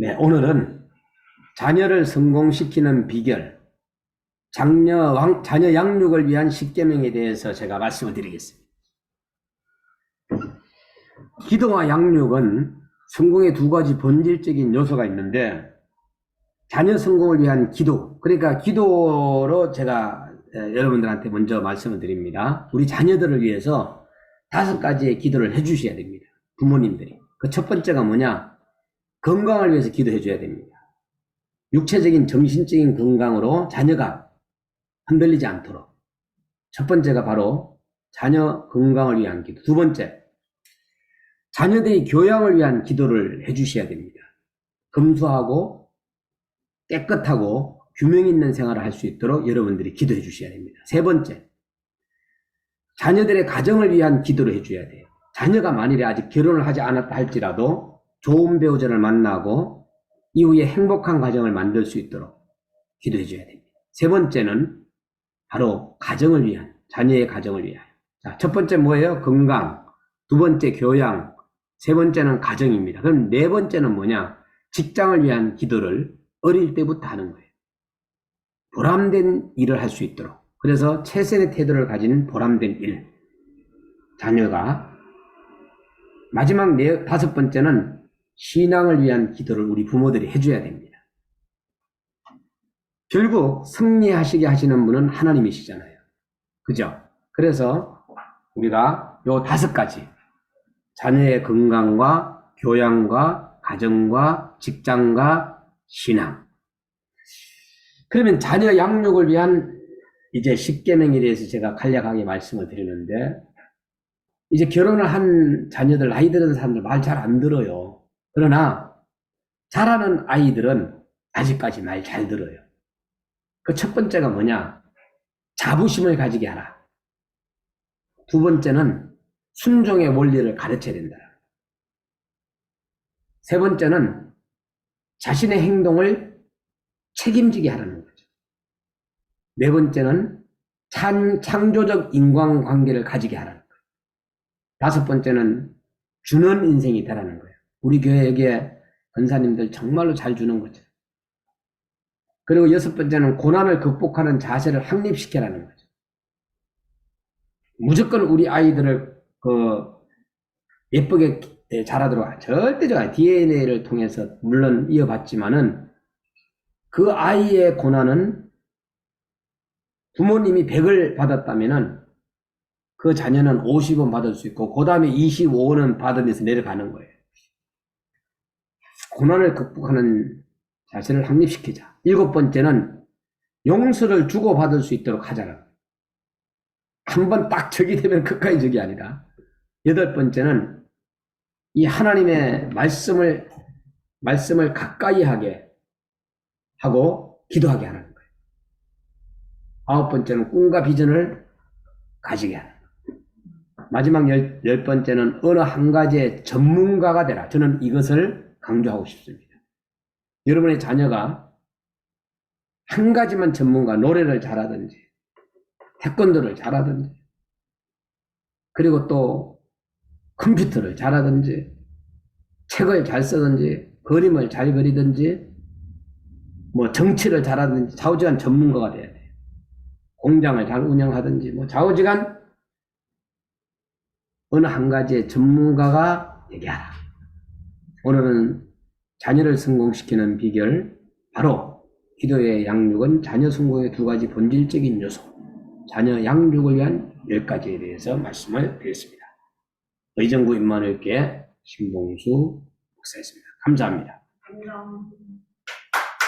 네, 오늘은 자녀를 성공시키는 비결, 장녀, 왕, 자녀 양육을 위한 십계명에 대해서 제가 말씀을 드리겠습니다. 기도와 양육은 성공의 두 가지 본질적인 요소가 있는데, 자녀 성공을 위한 기도, 그러니까 기도로 제가 에, 여러분들한테 먼저 말씀을 드립니다. 우리 자녀들을 위해서 다섯 가지의 기도를 해주셔야 됩니다. 부모님들이. 그 첫 번째가 뭐냐? 건강을 위해서 기도해 줘야 됩니다. 육체적인 정신적인 건강으로 자녀가 흔들리지 않도록. 첫 번째가 바로 자녀 건강을 위한 기도. 두 번째, 자녀들의 교양을 위한 기도를 해 주셔야 됩니다. 검소하고 깨끗하고 규명 있는 생활을 할 수 있도록 여러분들이 기도해 주셔야 됩니다. 세 번째, 자녀들의 가정을 위한 기도를 해줘야 돼요. 자녀가 만일에 아직 결혼을 하지 않았다 할지라도 좋은 배우자를 만나고 이후에 행복한 가정을 만들 수 있도록 기도해 줘야 됩니다. 세 번째는 바로 가정을 위한, 자녀의 가정을 위하여. 자, 첫 번째 뭐예요? 건강. 두 번째 교양. 세 번째는 가정입니다. 그럼 네 번째는 뭐냐? 직장을 위한 기도를 어릴 때부터 하는 거예요. 보람된 일을 할 수 있도록. 그래서 최선의 태도를 가진 보람된 일. 자녀가 마지막 네, 다섯 번째는 신앙을 위한 기도를 우리 부모들이 해줘야 됩니다. 결국 승리하시게 하시는 분은 하나님이시잖아요. 그죠? 그래서 우리가 요 다섯 가지 자녀의 건강과 교양과 가정과 직장과 신앙 그러면 자녀 양육을 위한 이제 십계명에 대해서 제가 간략하게 말씀을 드리는데 이제 결혼을 한 자녀들 나이 들은 사람들 말 잘 안 들어요. 그러나 잘하는 아이들은 아직까지 말잘 들어요. 그 첫 번째가 뭐냐? 자부심을 가지게 하라. 두 번째는 순종의 원리를 가르쳐야 된다. 세 번째는 자신의 행동을 책임지게 하라는 거죠. 네 번째는 찬, 창조적 인간관계를 가지게 하라는 거예요. 다섯 번째는 주는 인생이 되라는 거예요. 우리 교회에게 권사님들 정말로 잘 주는 거죠. 그리고 여섯 번째는 고난을 극복하는 자세를 확립시켜라는 거죠. 무조건 우리 아이들을 그 예쁘게 자라도록 절대 저 DNA를 통해서 물론 이어봤지만은 그 아이의 고난은 부모님이 100을 받았다면은 그 자녀는 50원 받을 수 있고 그 다음에 25원은 받으면서 내려가는 거예요. 고난을 극복하는 자세를 확립시키자. 일곱 번째는 용서를 주고받을 수 있도록 하자라. 한번 딱 적이 되면 끝까지 적이 아니라. 여덟 번째는 이 하나님의 말씀을, 말씀을 가까이 하게 하고 기도하게 하는 거예요. 아홉 번째는 꿈과 비전을 가지게 하는 거예요. 마지막 열, 열 번째는 어느 한 가지의 전문가가 되라. 저는 이것을 강조하고 싶습니다. 여러분의 자녀가 한 가지만 전문가, 노래를 잘하든지, 태권도를 잘하든지, 그리고 또 컴퓨터를 잘하든지, 책을 잘 쓰든지, 그림을 잘 그리든지, 뭐 정치를 잘하든지, 좌우지간 전문가가 돼야 돼요. 공장을 잘 운영하든지, 뭐 좌우지간 어느 한 가지의 전문가가 되게 하라. 오늘은 자녀를 성공시키는 비결, 바로 기도의 양육은 자녀 성공의 두 가지 본질적인 요소, 자녀 양육을 위한 열 가지에 대해서 말씀을 드렸습니다. 의정부 임마누엘교회 신봉수 목사였습니다. 감사합니다. 안녕.